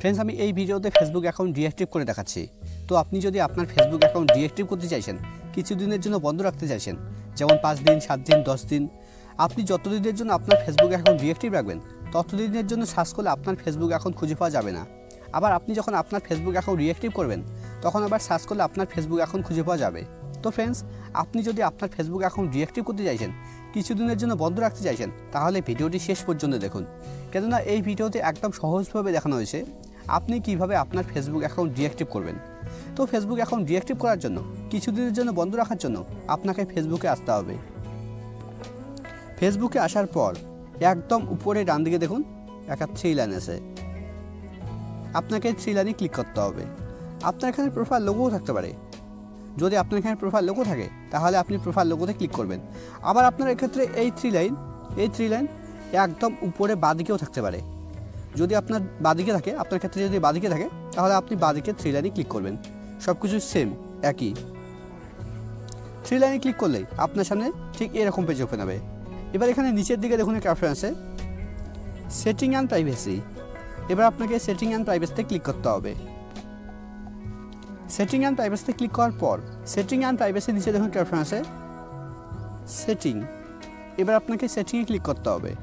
Friends আমি এই ভিডিওতে ফেসবুক অ্যাকাউন্ট ডিঅ্যাক্টিভ করে দেখাচ্ছি। তো আপনি যদি আপনার ফেসবুক অ্যাকাউন্ট ডিঅ্যাক্টিভ করতে চাইছেন, কিছু দিনের জন্য বন্ধ রাখতে চাইছেন, যেমন পাঁচ দিন, সাত দিন, দশ দিন, আপনি যত দিনের জন্য আপনার ফেসবুক অ্যাকাউন্ট ডিঅ্যাক্টিভ রাখবেন, ততদিনের জন্য সার্চ করলে আপনার ফেসবুক অ্যাকাউন্ট খুঁজে পাওয়া যাবে না। আবার আপনি যখন আপনার ফেসবুক অ্যাকাউন্ট রিঅ্যাক্টিভ করবেন, তখন আবার সার্চ করলে আপনার ফেসবুক অ্যাকাউন্ট খুঁজে পাওয়া যাবে। তো ফ্রেন্ডস আপনি যদি আপনার ফেসবুক অ্যাকাউন্ট ডিঅ্যাক্টিভ করতে চাইছেন কিছুদিনের জন্য বন্ধ রাখতে চাইছেন, তাহলে ভিডিওটি শেষ পর্যন্ত দেখুন। কেননা এই ভিডিওতে একদম সহজভাবে দেখানো হয়েছে আপনি কীভাবে আপনার ফেসবুক অ্যাকাউন্ট ডিঅ্যাক্টিভ করবেন? তো ফেসবুক অ্যাকাউন্ট ডিঅ্যাক্টিভ করার জন্য, কিছুদিনের জন্য বন্ধ রাখার জন্য আপনাকে ফেসবুকে আসতে হবে। ফেসবুকে আসার পর একদম উপরে ডান দিকে দেখুন, একটা থ্রি লাইন আছে। আপনাকে থ্রি লাইনে ক্লিক করতে হবে। আপনার এখানে প্রোফাইল লোগোও থাকতে পারে। যদি আপনার এখানে প্রোফাইল লোগো থাকে, তাহলে আপনি প্রোফাইল লোগোতে ক্লিক করবেন। আবার আপনার এক্ষেত্রে এই থ্রি লাইন এই থ্রি লাইন একদম উপরে বাদিকেও থাকতে পারে। যদি আপনার বাদিকে থাকে, আপনার ক্ষেত্রে যদি বাদিকে থাকে, তাহলে আপনি বাদিকে থ্রি লাইনে ক্লিক করবেন। সব কিছু সেম একই। থ্রি লাইনে ক্লিক করলেই আপনার সামনে ঠিক এরকম পেজ ওপেন হবে। এবার এখানে নিচের দিকে দেখুন একটা অপশন আছে সেটিং অ্যান্ড প্রাইভেসি এবার আপনাকে সেটিং অ্যান্ড প্রাইভেসিতে ক্লিক করতে হবে। সেটিং অ্যান্ড প্রাইভেসিতে ক্লিক করার পর সেটিং অ্যান্ড প্রাইভেসির নিচে দেখুন একটা অপশন আছে সেটিং এবার আপনাকে সেটিংয়ে ক্লিক করতে হবে।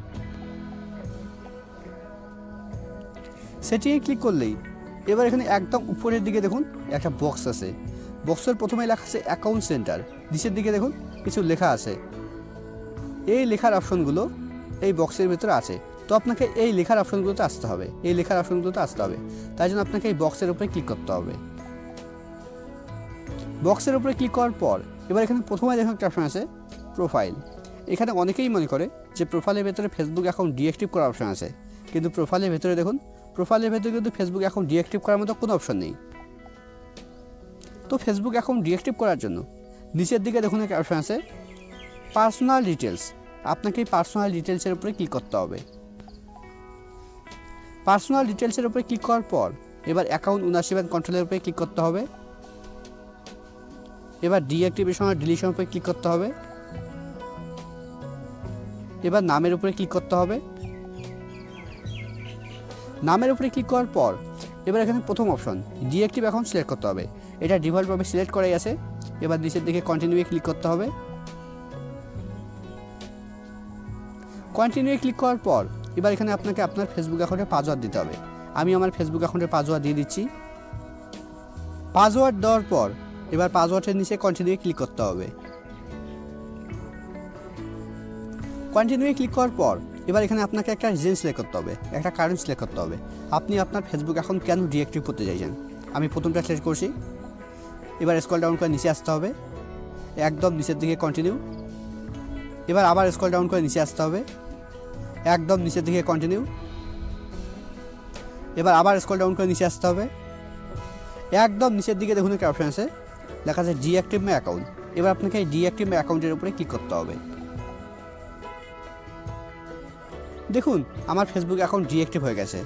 সেটিংয়ে ক্লিক করলেই এবার এখানে একদম উপরের দিকে দেখুন একটা বক্স আছে। বক্সের প্রথমে লেখা আছে অ্যাকাউন্ট সেন্টার নিচের দিকে দেখুন কিছু লেখা আছে। এই লেখার অপশনগুলো এই বক্সের ভিতরে আছে। তো আপনাকে এই লেখার অপশনগুলোতে আসতে হবে, এই লেখার অপশনগুলোতে আসতে হবে। তাই জন্য আপনাকে এই বক্সের উপরে ক্লিক করতে হবে। বক্সের উপরে ক্লিক করার পর এবার এখানে প্রথমে দেখুন একটা অপশন আছে প্রোফাইল এখানে অনেকেই মনে করে যে প্রোফাইলের ভেতরে ফেসবুক অ্যাকাউন্ট ডিঅ্যাক্টিভ করার অপশন আছে। কিন্তু প্রোফাইলের ভেতরে দেখুন প্রোফাইলের ভেতরে কিন্তু ফেসবুক এখন ডিঅ্যাক্টিভ করার মতো কোনো অপশন নেই। তো ফেসবুক এখন ডিঅ্যাক্টিভ করার জন্য নিচের দিকে দেখুন একটা অপশন আছে পার্সোনাল ডিটেলস আপনাকে পার্সোনাল ডিটেলসের উপরে ক্লিক করতে হবে। পার্সোনাল ডিটেলসের উপরে ক্লিক করার পর এবার অ্যাকাউন্ট উনারশিপ অ্যান্ড কন্ট্রোলের উপরে ক্লিক করতে হবে। এবার ডিঅ্যাক্টিভেশন আর ডিলিশন উপরে ক্লিক করতে হবে। এবার নামের উপরে ক্লিক করতে হবে। নামের উপরে ক্লিক করার পর, এবার এখানে প্রথম অপশন ডিএক্টিভ অ্যাকাউন্ট সিলেক্ট করতে হবে। এটা ডিফল্টভাবে সিলেক্ট করাই আছে। এবার নিচের দিকে কন্টিনিউয়ে ক্লিক করতে হবে। কন্টিনিউয়ে ক্লিক করার পর, এবার এখানে আপনাকে আপনার ফেসবুক অ্যাকাউন্টে পাসওয়ার্ড দিতে হবে। আমি আমার ফেসবুক অ্যাকাউন্টের পাসওয়ার্ড দিয়ে দিচ্ছি। পাসওয়ার্ড দেওয়ার পর, এবার পাসওয়ার্ডের নিচে কন্টিনিউ ক্লিক করতে হবে। কন্টিনিউ ক্লিক করার পর এবার এখানে আপনাকে একটা রিজন সিলেক্ট করতে হবে, একটা কারণ সিলেক্ট করতে হবে। আপনি আপনার ফেসবুক এখন কেন ডিঅ্যাক্টিভ করতে চাইছেন? আমি প্রথমটা সিলেক্ট করছি। এবার স্কল ডাউন করে নিচে আসতে হবে। একদম নিচের দিকে কন্টিনিউ এবার আবার স্কল ডাউন করে নিচে আসতে হবে। একদম নিচের দিকে কন্টিনিউ এবার আবার স্কল ডাউন করে নিচে আসতে হবে। একদম নিচের দিকে দেখুন একটা অপশন আছে। লেখা আছে ডিঅ্যাক্টিভ মাই অ্যাকাউন্ট এবার আপনাকে ডিঅ্যাক্টিভ মাই অ্যাকাউন্টের উপরে ক্লিক করতে হবে। দেখুন আমার ফেসবুক অ্যাকাউন্ট ডিঅ্যাক্টিভ হয়ে গেছে।